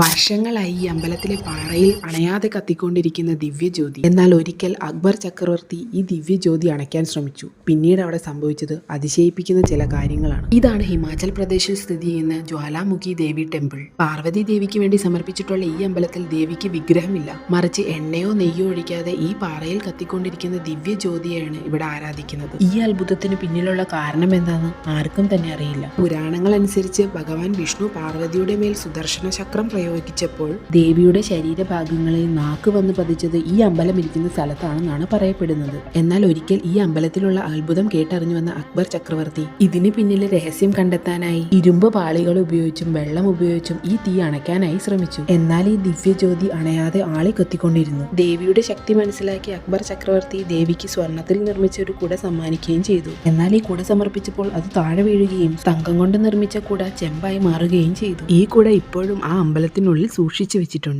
വർഷങ്ങളായി ഈ അമ്പലത്തിലെ പാറയിൽ അണയാതെ കത്തിക്കൊണ്ടിരിക്കുന്ന ദിവ്യജ്യോതി. എന്നാൽ ഒരിക്കൽ അക്ബർ ചക്രവർത്തി ഈ ദിവ്യജ്യോതി അണയ്ക്കാൻ ശ്രമിച്ചു. പിന്നീട് അവിടെ സംഭവിച്ചത് അതിശയിപ്പിക്കുന്ന ചില കാര്യങ്ങളാണ്. ഇതാണ് ഹിമാചൽ പ്രദേശിൽ സ്ഥിതി ചെയ്യുന്ന ജ്വാലാമുഖി ദേവി ടെമ്പിൾ. പാർവതി ദേവിക്ക് വേണ്ടി സമർപ്പിച്ചിട്ടുള്ള ഈ അമ്പലത്തിൽ ദേവിക്ക് വിഗ്രഹമില്ല. മറിച്ച് എണ്ണയോ നെയ്യോ ഒഴിക്കാതെ ഈ പാറയിൽ കത്തിക്കൊണ്ടിരിക്കുന്ന ദിവ്യജ്യോതിയാണ് ഇവിടെ ആരാധിക്കുന്നത്. ഈ അത്ഭുതത്തിന് പിന്നിലുള്ള കാരണം എന്താണെന്ന് ആർക്കും തന്നെ അറിയില്ല. പുരാണങ്ങൾ അനുസരിച്ച് ഭഗവാൻ വിഷ്ണു പാർവതിയുടെ മേൽ സുദർശന ചക്രം പ്രയോഗിച്ചപ്പോൾ ദേവിയുടെ ശരീരഭാഗങ്ങളിൽ നാക്ക് വന്ന് പതിച്ചത് ഈ അമ്പലം ഇരിക്കുന്ന സ്ഥലത്താണെന്നാണ് പറയപ്പെടുന്നത്. എന്നാൽ ഒരിക്കൽ ഈ അമ്പലത്തിലുള്ള അത്ഭുതം കേട്ടറിഞ്ഞു വന്ന അക്ബർ ചക്രവർത്തി ഇതിന് പിന്നിലെ രഹസ്യം കണ്ടെത്താനായി ഇരുമ്പ് പാളികൾ ഉപയോഗിച്ചും വെള്ളം ഉപയോഗിച്ചും ഈ തീ അണയ്ക്കാനായി ശ്രമിച്ചു. എന്നാൽ ഈ ദിവ്യജ്യോതി അണയാതെ ആളെ കത്തിക്കൊണ്ടിരുന്നു. ദേവിയുടെ ശക്തി മനസ്സിലാക്കി അക്ബർ ചക്രവർത്തി ദേവിക്ക് സ്വർണത്തിൽ നിർമ്മിച്ച ഒരു കുട സമ്മാനിക്കുകയും ചെയ്തു. എന്നാൽ ഈ കുട സമർപ്പിച്ചപ്പോൾ അത് താഴെ വീഴുകയും തങ്കം കൊണ്ട് നിർമ്മിച്ച കുട ചെമ്പായി മാറുകയും ചെയ്തു. ഈ കുട ഇപ്പോഴും ആ അമ്പലത്തിനുള്ളിൽ സൂക്ഷിച്ചു വെച്ചിട്ടുണ്ട്.